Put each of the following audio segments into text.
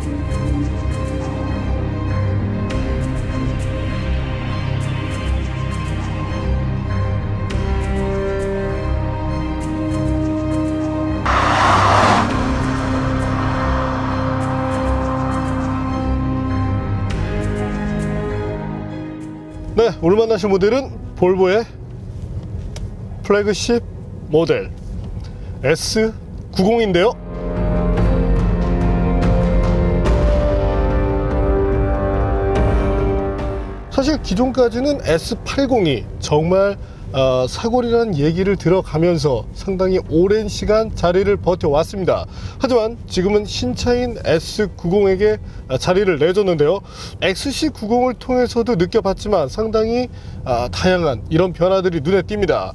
네, 오늘 만나실 모델은 볼보의 플래그십 모델 S90인데요. 사실 기존까지는 S80이 정말 어, 사골이라는 얘기를 들어가면서 상당히 오랜 시간 자리를 버텨왔습니다. 하지만 지금은 신차인 S90에게 자리를 내줬는데요. XC90을 통해서도 느껴봤지만 상당히 아, 다양한 이런 변화들이 눈에 띕니다.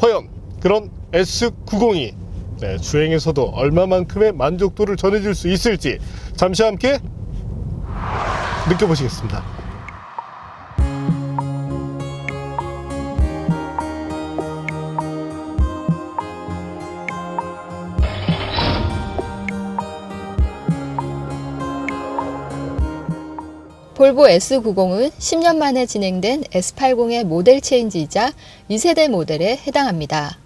과연 그런 S90이 네, 주행에서도 얼마만큼의 만족도를 전해줄 수 있을지 잠시 함께 느껴보시겠습니다. 볼보 S90은 10년 만에 진행된 S80의 모델 체인지이자 2세대 모델에 해당합니다.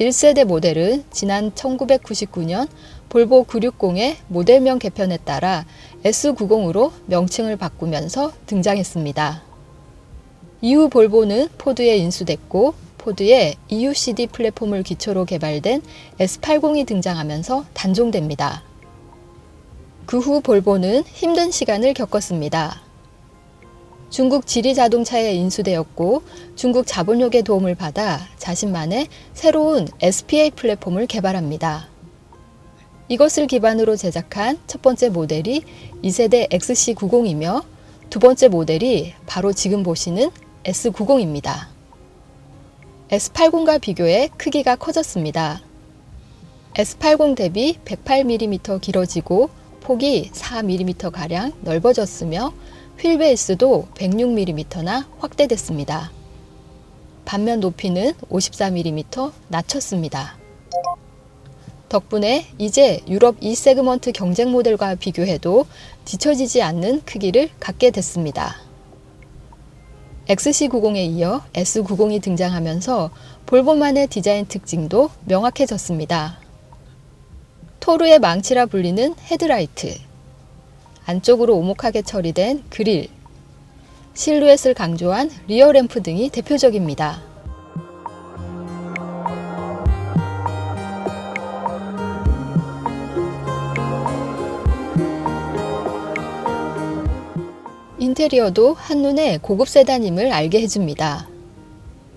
1세대 모델은 지난 1999년 볼보 960의 모델명 개편에 따라 S90으로 명칭을 바꾸면서 등장했습니다. 이후 볼보는 포드에 인수됐고 포드의 EUCD 플랫폼을 기초로 개발된 S80이 등장하면서 단종됩니다. 그 후 볼보는 힘든 시간을 겪었습니다. 중국 지리 자동차에 인수되었고 중국 자본력의 도움을 받아 자신만의 새로운 SPA 플랫폼을 개발합니다. 이것을 기반으로 제작한 첫 번째 모델이 2세대 XC90이며 두 번째 모델이 바로 지금 보시는 S90입니다. S80과 비교해 크기가 커졌습니다. S80 대비 108mm 길어지고 폭이 4mm가량 넓어졌으며 휠베이스도 106mm나 확대됐습니다. 반면 높이는 54mm 낮췄습니다. 덕분에 이제 유럽 2세그먼트 경쟁 모델과 비교해도 뒤처지지 않는 크기를 갖게 됐습니다. XC90에 이어 S90이 등장하면서 볼보만의 디자인 특징도 명확해졌습니다. 토르의 망치라 불리는 헤드라이트, 안쪽으로 오목하게 처리된 그릴, 실루엣을 강조한 리어 램프 등이 대표적입니다. 인테리어도 한눈에 고급 세단임을 알게 해줍니다.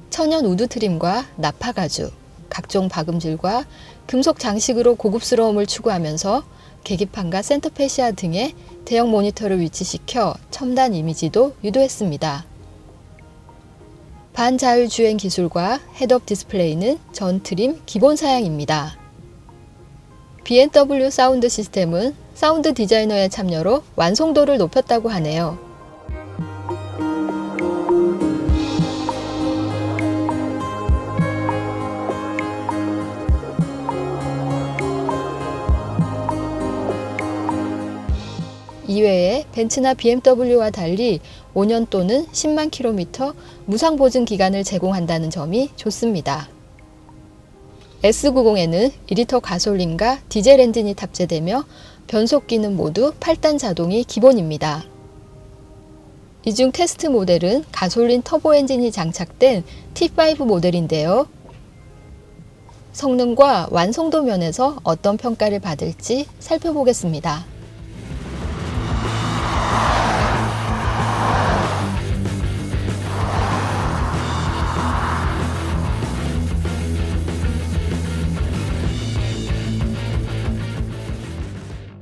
천연 우드 트림과 나파 가죽, 각종 박음질과 금속 장식으로 고급스러움을 추구하면서 계기판과 센터페시아 등의 대형 모니터를 위치시켜 첨단 이미지도 유도했습니다. 반자율 주행 기술과 헤드업 디스플레이는 전 트림 기본 사양입니다. BMW 사운드 시스템은 사운드 디자이너의 참여로 완성도를 높였다고 하네요. 이외에 벤츠나 BMW와 달리 5년 또는 10만 킬로미터 무상 보증 기간을 제공한다는 점이 좋습니다. S90에는 2리터 가솔린과 디젤 엔진이 탑재되며 변속기는 모두 8단 자동이 기본입니다. 이 중 테스트 모델은 가솔린 터보 엔진이 장착된 T5 모델인데요. 성능과 완성도 면에서 어떤 평가를 받을지 살펴보겠습니다.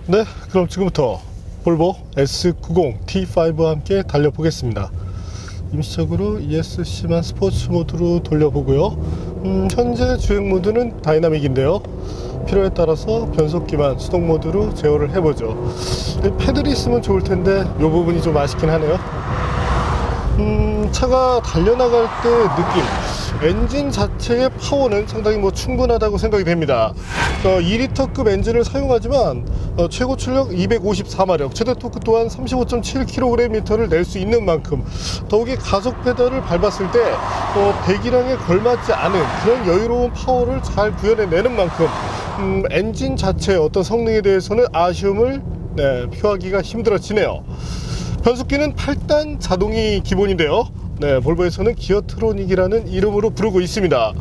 네, 그럼 지금부터 볼보 S90 T5와 함께 달려보겠습니다. 임시적으로 ESC만 스포츠 모드로 돌려보고요. 음, 현재 주행 모드는 다이나믹인데요. 필요에 따라서 변속기만 수동 모드로 제어를 해보죠. 패들이 있으면 좋을 텐데 이 부분이 좀 아쉽긴 하네요. 음, 차가 달려나갈 때 느낌. 엔진 자체의 파워는 상당히 뭐 충분하다고 생각이 됩니다. 어, 2리터급 엔진을 사용하지만 어, 최고 출력 254마력, 최대 토크 또한 35.7kgm를 낼 수 있는 만큼 더욱이 가속 페달을 밟았을 때 어, 배기량에 걸맞지 않은 그런 여유로운 파워를 잘 구현해내는 만큼 음, 엔진 자체의 어떤 성능에 대해서는 아쉬움을 네, 표하기가 힘들어지네요. 변속기는 8단 자동이 기본인데요. 네, 볼보에서는 기어트로닉이라는 이름으로 부르고 있습니다.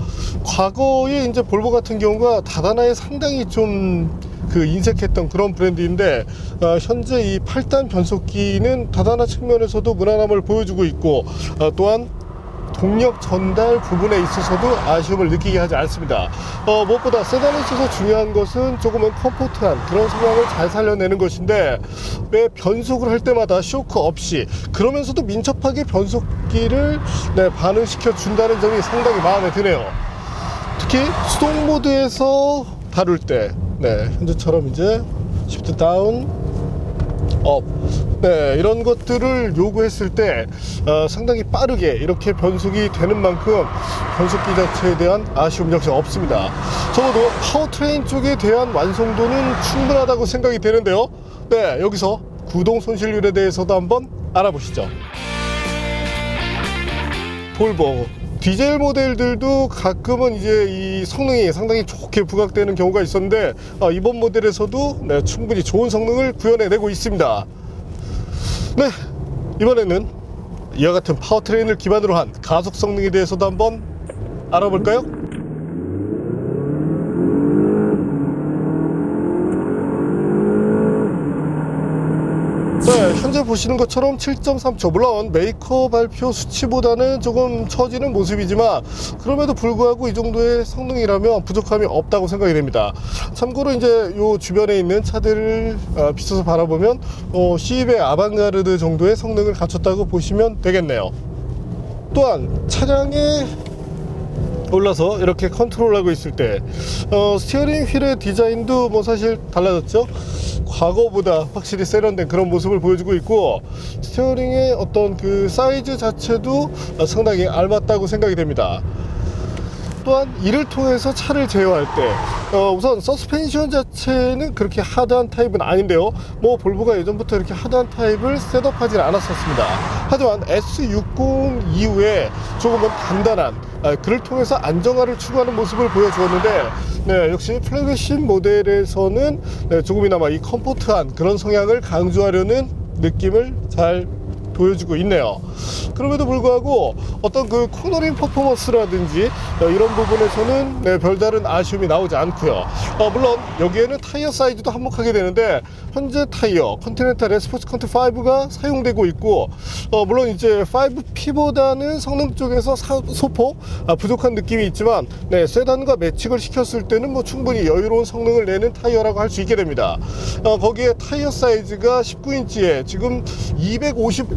과거에 이제 볼보 같은 경우가 다다나에 상당히 좀 그 인색했던 그런 브랜드인데 어, 현재 이 8단 변속기는 다다나 측면에서도 무난함을 보여주고 있고 어, 또한 동력 전달 부분에 있어서도 아쉬움을 느끼게 하지 않습니다. 어, 무엇보다 세단에 있어서 중요한 것은 조금은 컴포트한 그런 성향을 잘 살려내는 것인데 왜 변속을 할 때마다 쇼크 없이 그러면서도 민첩하게 변속기를 네, 반응시켜 준다는 점이 상당히 마음에 드네요. 특히 수동 모드에서 다룰 때, 네, 현재처럼 이제 시프트 다운, 업, 네, 이런 것들을 요구했을 때 어, 상당히 빠르게 이렇게 변속이 되는 만큼 변속기 자체에 대한 아쉬움 역시 없습니다. 적어도 파워트레인 쪽에 대한 완성도는 충분하다고 생각이 되는데요. 네, 여기서 구동 손실률에 대해서도 한번 알아보시죠. 볼보 디젤 모델들도 가끔은 이제 이 성능이 상당히 좋게 부각되는 경우가 있었는데 어, 이번 모델에서도 네, 충분히 좋은 성능을 구현해내고 있습니다. 네, 이번에는 이와 같은 파워트레인을 기반으로 한 가속 성능에 대해서도 한번 알아볼까요? 네, 현재 보시는 것처럼 7.3초 물론 메이커 발표 수치보다는 조금 처지는 모습이지만 그럼에도 불구하고 이 정도의 성능이라면 부족함이 없다고 생각이 됩니다. 참고로 이제 요 주변에 있는 차들을 어, 비춰서 바라보면 어, 시입의 아방가르드 정도의 성능을 갖췄다고 보시면 되겠네요. 또한 차량의 올라서 이렇게 컨트롤하고 있을 때 어, 스티어링 휠의 디자인도 뭐 사실 달라졌죠? 과거보다 확실히 세련된 그런 모습을 보여주고 있고 스티어링의 어떤 그 사이즈 자체도 어, 상당히 알맞다고 생각이 됩니다 또한 이를 통해서 차를 제어할 때 어, 우선 서스펜션 자체는 그렇게 하드한 타입은 아닌데요. 뭐 볼보가 예전부터 이렇게 하드한 타입을 셋업하지 않았었습니다. 하지만 S60 이후에 조금은 단단한 아, 그를 통해서 안정화를 추구하는 모습을 보여주었는데 네, 역시 플래그십 모델에서는 네, 조금이나마 이 컴포트한 그런 성향을 강조하려는 느낌을 잘 보여주고 있네요. 그럼에도 불구하고 어떤 그 코너링 퍼포먼스라든지 어, 이런 부분에서는 네, 별다른 아쉬움이 나오지 않고요. 어, 물론 여기에는 타이어 사이즈도 한몫하게 되는데 현재 타이어 컨티넨탈 에스포츠 컨트 5가 사용되고 있고 어, 물론 이제 5P보다는 성능 쪽에서 사- 소폭 아, 부족한 느낌이 있지만 네, 세단과 매칭을 시켰을 때는 뭐 충분히 여유로운 성능을 내는 타이어라고 할 수 있게 됩니다. 어, 거기에 타이어 사이즈가 19인치에 지금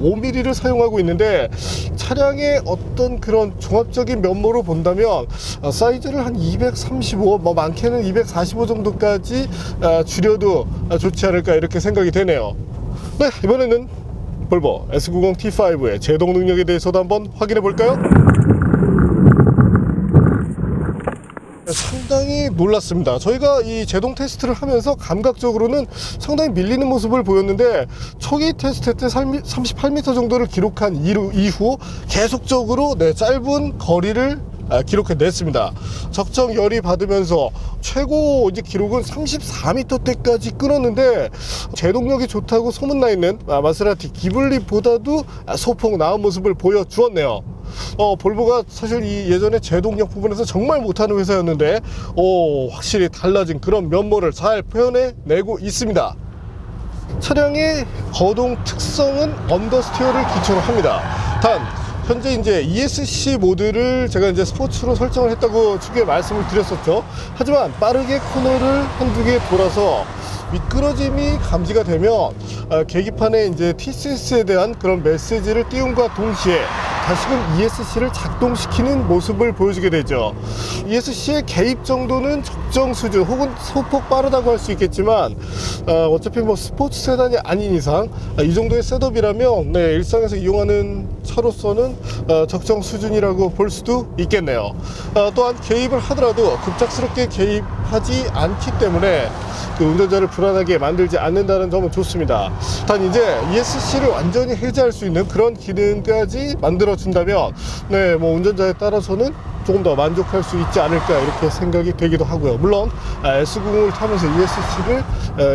255mm를 사용하고 있는데 차량의 어떤 그런 종합적인 면모로 본다면 어, 사이즈를 한 235, 뭐 많게는 245 정도까지 아, 줄여도 아, 좋지 않을까 이렇게 생각이 되네요. 네, 이번에는 볼보 S90 T5의 제동 능력에 대해서도 한번 확인해 볼까요? 상당히 놀랐습니다. 저희가 이 제동 테스트를 하면서 감각적으로는 상당히 밀리는 모습을 보였는데 초기 테스트 때 38m 정도를 기록한 이후, 계속적으로 네, 짧은 거리를 아, 기록해 냈습니다. 적정 열이 받으면서 최고 이제 기록은 34m대까지 끊었는데 제동력이 좋다고 소문나 있는 아, 마세라티 기블리보다도 아, 소폭 나은 모습을 보여주었네요. 어, 볼보가 사실 이 예전에 제동력 부분에서 정말 못하는 회사였는데, 오, 확실히 달라진 그런 면모를 잘 표현해 내고 있습니다. 차량의 거동 특성은 언더스티어를 기초로 합니다. 단, 현재 이제 ESC 모드를 제가 이제 스포츠로 설정을 했다고 초기에 말씀을 드렸었죠. 하지만 빠르게 코너를 한두 개 돌아서 미끄러짐이 감지가 되면 어, 계기판에 이제 TCS에 대한 그런 메시지를 띄움과 동시에 다시금 ESC를 작동시키는 모습을 보여주게 되죠. ESC의 개입 정도는 적정 수준 혹은 소폭 빠르다고 할 수 있겠지만 어, 어차피 뭐 스포츠 세단이 아닌 이상 아, 이 정도의 셋업이라면 네, 일상에서 이용하는 차로서는 어, 적정 수준이라고 볼 수도 있겠네요. 어, 또한 개입을 하더라도 급작스럽게 개입하지 않기 때문에 그 운전자를 불안하게 만들지 않는다는 점은 좋습니다. 단 이제 ESC를 완전히 해제할 수 있는 그런 기능까지 만들어 준다면 네, 뭐 운전자에 따라서는 조금 더 만족할 수 있지 않을까 이렇게 생각이 되기도 하고요. 물론 아, S90을 타면서 ESC를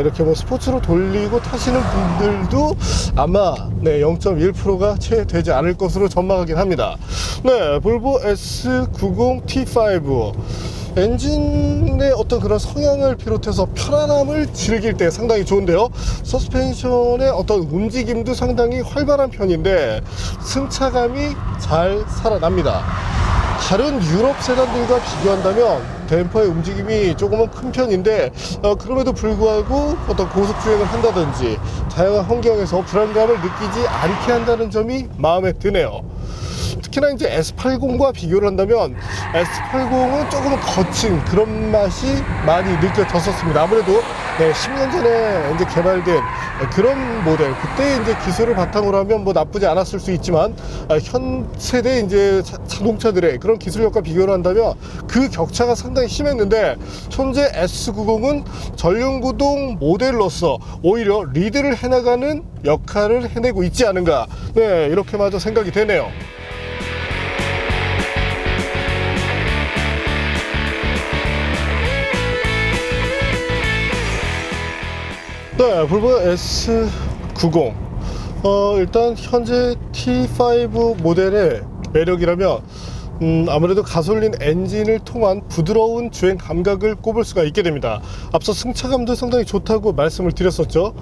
이렇게 뭐 스포츠로 돌리고 타시는 분들도 아마 네, 0.1%가 채 되지 않을 것으로 전망하긴 합니다. 네, 볼보 S90 T5 엔진의 어떤 그런 성향을 비롯해서 편안함을 즐길 때 상당히 좋은데요. 서스펜션의 어떤 움직임도 상당히 활발한 편인데 승차감이 잘 살아납니다. 다른 유럽 세단들과 비교한다면 댐퍼의 움직임이 조금은 큰 편인데 어, 그럼에도 불구하고 어떤 고속 주행을 한다든지 다양한 환경에서 불안감을 느끼지 않게 한다는 점이 마음에 드네요. 특히나 이제 S80과 비교를 한다면 S80은 조금은 거친 그런 맛이 많이 느껴졌었습니다. 아무래도 네, 10년 전에 이제 개발된 그런 모델 그때 이제 기술을 바탕으로 하면 뭐 나쁘지 않았을 수 있지만 아, 현 세대 이제 자, 자동차들의 그런 기술력과 비교를 한다면 그 격차가 상당히 심했는데 현재 S90은 전륜구동 모델로서 오히려 리드를 해나가는 역할을 해내고 있지 않은가 네 이렇게마저 생각이 되네요. 네, 볼보 S90. 어, 일단 현재 T5 모델의 매력이라면 음, 아무래도 가솔린 엔진을 통한 부드러운 주행 감각을 꼽을 수가 있게 됩니다. 앞서 승차감도 상당히 좋다고 말씀을 드렸었죠.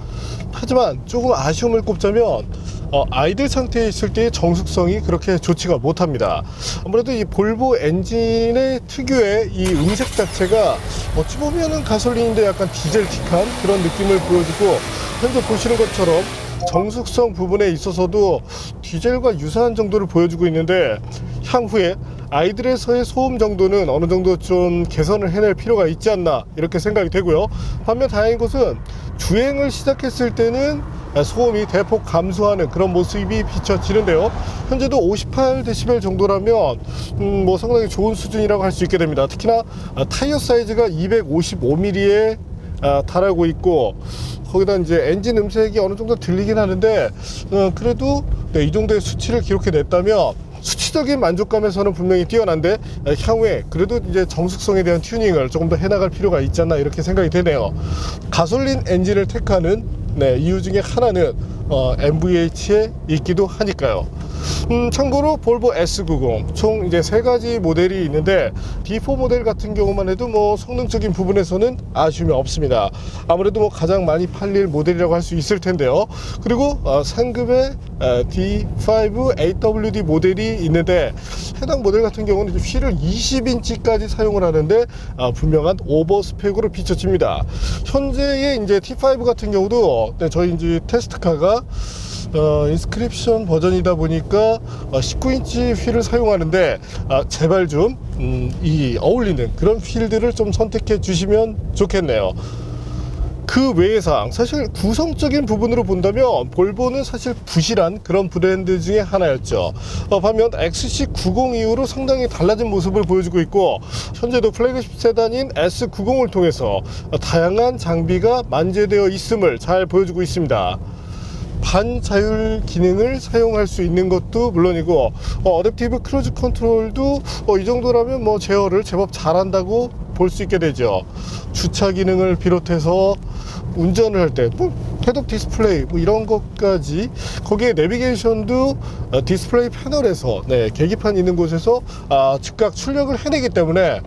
하지만 조금 아쉬움을 꼽자면 어, 아이들 상태에 있을 때의 정숙성이 그렇게 좋지가 못합니다. 아무래도 이 볼보 엔진의 특유의 이 음색 자체가 어찌 보면은 가솔린인데 약간 디젤틱한 그런 느낌을 보여주고 현재 보시는 것처럼 정숙성 부분에 있어서도 디젤과 유사한 정도를 보여주고 있는데 향후에 아이들에서의 소음 정도는 어느 정도 좀 개선을 해낼 필요가 있지 않나 이렇게 생각이 되고요. 반면 다행인 것은 주행을 시작했을 때는 소음이 대폭 감소하는 그런 모습이 비춰지는데요. 현재도 58dB 정도라면 음, 뭐 상당히 좋은 수준이라고 할 수 있게 됩니다. 특히나 아, 타이어 사이즈가 255mm에 아, 달하고 있고 거기다 이제 엔진 음색이 어느 정도 들리긴 하는데 어, 그래도 네, 이 정도의 수치를 기록해 냈다면 수치적인 만족감에서는 분명히 뛰어난데 어, 향후에 그래도 이제 정숙성에 대한 튜닝을 조금 더 해나갈 필요가 않나 이렇게 생각이 되네요. 가솔린 엔진을 택하는 네, 이유 중에 하나는 어, MVH에 있기도 하니까요. 음, 참고로 볼보 S90 총 이제 세 가지 모델이 있는데 D4 모델 같은 경우만 해도 뭐 성능적인 부분에서는 아쉬움이 없습니다. 아무래도 뭐 가장 많이 팔릴 모델이라고 할 수 있을 텐데요. 그리고 어, 상급의 어, D5 AWD 모델이 있는데 해당 모델 같은 경우는 휠을 20인치까지 사용을 하는데 어, 분명한 오버 스펙으로 비춰집니다. 현재의 이제 T5 같은 경우도 네, 저희 이제 테스트카가 어, 인스크립션 버전이다 보니까 어, 19인치 휠을 사용하는데 아, 제발 좀 음, 이 어울리는 그런 휠들을 좀 선택해 주시면 좋겠네요. 그 외의상 사실 구성적인 부분으로 본다면 볼보는 사실 부실한 그런 브랜드 중에 하나였죠. 어, 반면 XC90 이후로 상당히 달라진 모습을 보여주고 있고 현재도 플래그십 세단인 S90을 통해서 다양한 장비가 만재되어 있음을 잘 보여주고 있습니다. 반자율 기능을 사용할 수 있는 것도 물론이고 어, 어댑티브 크루즈 컨트롤도 어, 이 정도라면 뭐 제어를 제법 잘한다고 볼 수 있게 되죠. 주차 기능을 비롯해서 운전을 할때 뭐, 헤드업 디스플레이 뭐 이런 것까지 거기에 내비게이션도 어, 디스플레이 패널에서 네, 계기판 있는 곳에서 아, 즉각 출력을 해내기 때문에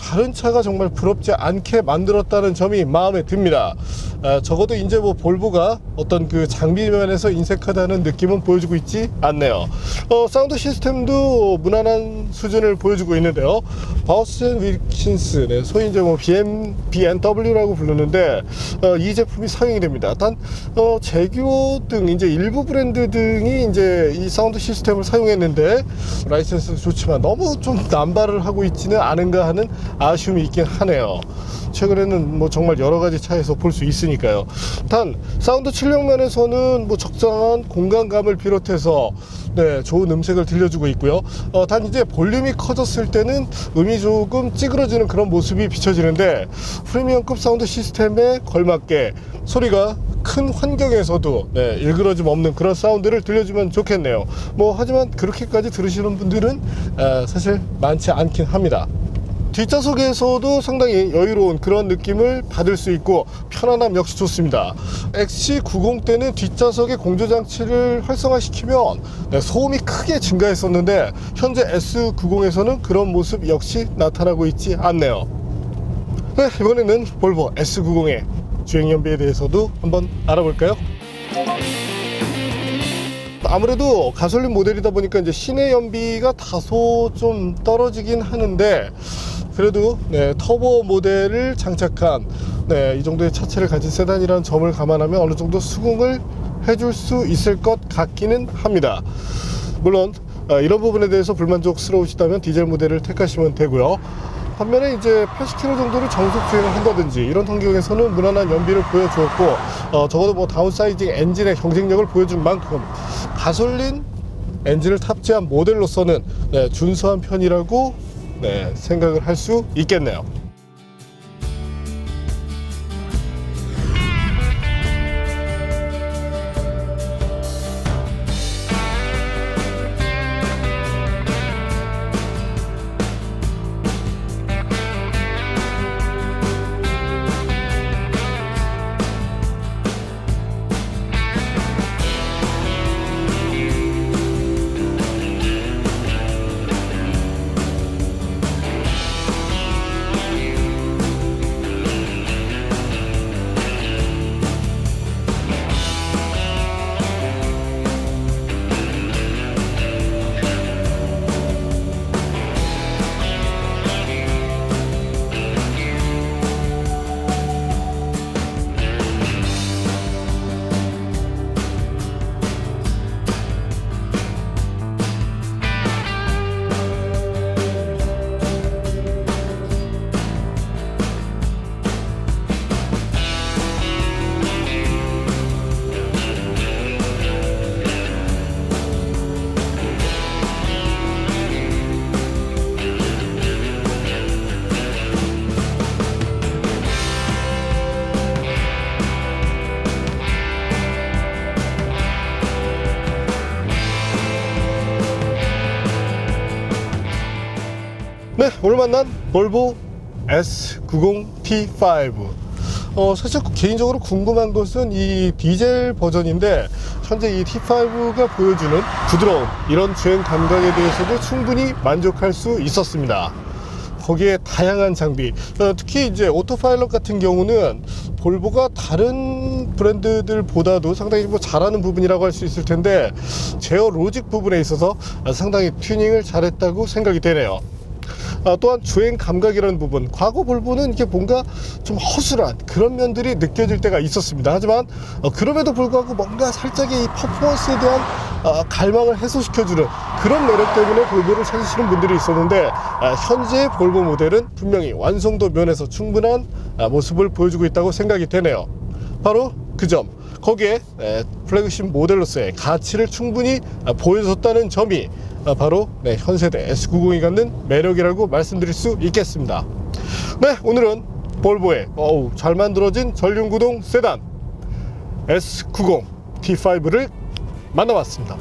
다른 차가 정말 부럽지 않게 만들었다는 점이 마음에 듭니다. 아, 적어도 이제 뭐 볼보가 어떤 그 장비 면에서 인색하다는 느낌은 보여주고 있지 않네요. 어, 사운드 시스템도 무난한 수준을 보여주고 있는데요. 바우스 앤 윌킨스, 네, 소위 이제 뭐 BM, BNW라고 부르는데 어, 이 제품이 사용이 됩니다. 단 어, 제규어 등 이제 일부 브랜드 등이 이제 이 사운드 시스템을 사용했는데 라이센스 좋지만 너무 좀 남발을 하고 있지는 않은가 하는 아쉬움이 있긴 하네요. 최근에는 뭐 정말 여러 가지 차에서 볼 수 있으니까요. 단 사운드 출력 면에서는 뭐 적정한 공간감을 비롯해서 네, 좋은 음색을 들려주고 있고요. 어, 단 이제 볼륨이 커졌을 때는 음이 조금 찌그러지는 그런 모습이 비춰지는데 프리미엄급 사운드 시스템에 걸맞게 소리가 큰 환경에서도 네, 일그러짐 없는 그런 사운드를 들려주면 좋겠네요. 뭐 하지만 그렇게까지 들으시는 분들은 아, 사실 많지 않긴 합니다. 뒷좌석에서도 상당히 여유로운 그런 느낌을 받을 수 있고 편안함 역시 좋습니다. XC90 때는 뒷좌석의 공조장치를 활성화시키면 네, 소음이 크게 증가했었는데 현재 S90에서는 그런 모습 역시 나타나고 있지 않네요. 네, 이번에는 볼보 S90의 주행연비에 대해서도 한번 알아볼까요? 아무래도 가솔린 모델이다 보니까 이제 시내 연비가 다소 좀 떨어지긴 하는데 그래도 네, 터보 모델을 장착한 네, 이 정도의 차체를 가진 세단이라는 점을 감안하면 어느 정도 수긍을 해줄 수 있을 것 같기는 합니다. 물론 어, 이런 부분에 대해서 불만족스러우시다면 디젤 모델을 택하시면 되고요. 반면에 이제 80km 정도를 정속 주행을 한다든지 이런 환경에서는 무난한 연비를 보여주었고 어, 적어도 뭐 다운사이징 엔진의 경쟁력을 보여준 만큼 가솔린 엔진을 탑재한 모델로서는 네, 준수한 편이라고 네, 생각을 할 수 있겠네요. 오늘 만난 볼보 S90T5. 어, 사실 개인적으로 궁금한 것은 이 디젤 버전인데 현재 이 T5가 보여주는 부드러운 이런 주행 감각에 대해서도 충분히 만족할 수 있었습니다. 거기에 다양한 장비, 어, 특히 이제 오토파일럿 같은 경우는 볼보가 다른 브랜드들보다도 상당히 뭐 잘하는 부분이라고 할 수 있을 텐데 제어 로직 부분에 있어서 상당히 튜닝을 잘했다고 생각이 되네요. 아, 또한 주행 감각이라는 부분 과거 볼보는 이게 뭔가 좀 허술한 그런 면들이 느껴질 때가 있었습니다. 하지만 어, 그럼에도 불구하고 뭔가 살짝의 이 퍼포먼스에 대한 아, 갈망을 해소시켜주는 그런 매력 때문에 볼보를 찾으시는 분들이 있었는데 아, 현재 볼보 모델은 분명히 완성도 면에서 충분한 아, 모습을 보여주고 있다고 생각이 되네요. 바로 그 점. 거기에 에, 플래그십 모델로서의 가치를 충분히 아, 보여줬다는 점이 아, 바로 네, 현세대 S90이 갖는 매력이라고 말씀드릴 수 있겠습니다. 네, 오늘은 볼보의 어우, 잘 만들어진 전륜구동 세단 S90 T5를 만나봤습니다.